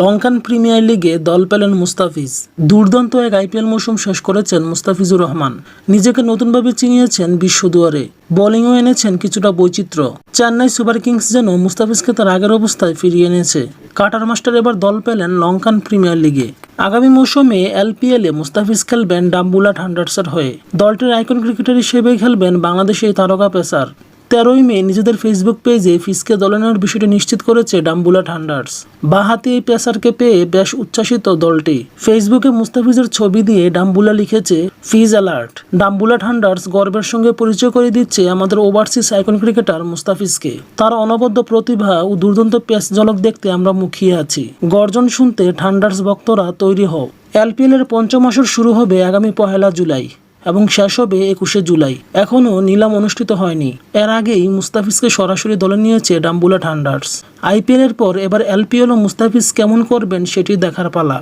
Lankan premier লিগে দল পেলেন মুস্তাফিজ। দুর্দান্ত এক আইপিএল মৌসুম শেষ করেছেন মুস্তাফিজুর রহমান। নিজেকে নতুনভাবে চিনিয়েছেন বিশ্ব দুয়ারে। বোলিংও এনেছেন কিছুটা বৈচিত্র্য। চেন্নাই সুপার কিংস যেন মুস্তাফিজকে তার আগের অবস্থায় ফিরিয়ে এনেছে। কাটার মাস্টার এবার দল পেলেন লঙ্কান প্রিমিয়ার লিগে। আগামী মৌসুমে এলপিএলে মুস্তাফিজ খেলবেন ডাম্বুলা থান্ডার্সের হয়ে। দলটির আইকন ক্রিকেটার হিসেবে খেলবেন বাংলাদেশের তারকা পেসার। তেরোই মে নিজেদের ফেসবুক পেজে ফিসকে দলে নেওয়ার বিষয়টি নিশ্চিত করেছে ডাম্বুলা থান্ডার্স বাহাতি এই পেসারকে পেয়ে বেশ উচ্ছ্বাসিত দলটি। ফেসবুকে মুস্তাফিজের ছবি দিয়ে ডাম্বুলা লিখেছে, ফিজ অ্যালার্ট। ডাম্বুলা থান্ডার্স গর্বের সঙ্গে পরিচয় করে দিচ্ছে আমাদের ওভারসিজ আইকন ক্রিকেটার মুস্তাফিজকে। তার অনবদ্য প্রতিভা ও দুর্দান্ত পেস ঝলক দেখতে আমরা মুখিয়ে আছি। গর্জন শুনতে থান্ডার্স ভক্তরা তৈরি হও। এলপিএল এর পঞ্চম আসর শুরু হবে আগামী পহেলা জুলাই। এবং শেষ হবে একুশে জুলাই। এখনও নিলাম অনুষ্ঠিত হয়নি। এর আগেই মুস্তাফিজকে সরাসরি দলে নিয়েছে ডাম্বুলা থান্ডার্স আইপিএলের পর এবার এলপিএল ও মুস্তাফিজ কেমন করবেন সেটি দেখার পালা।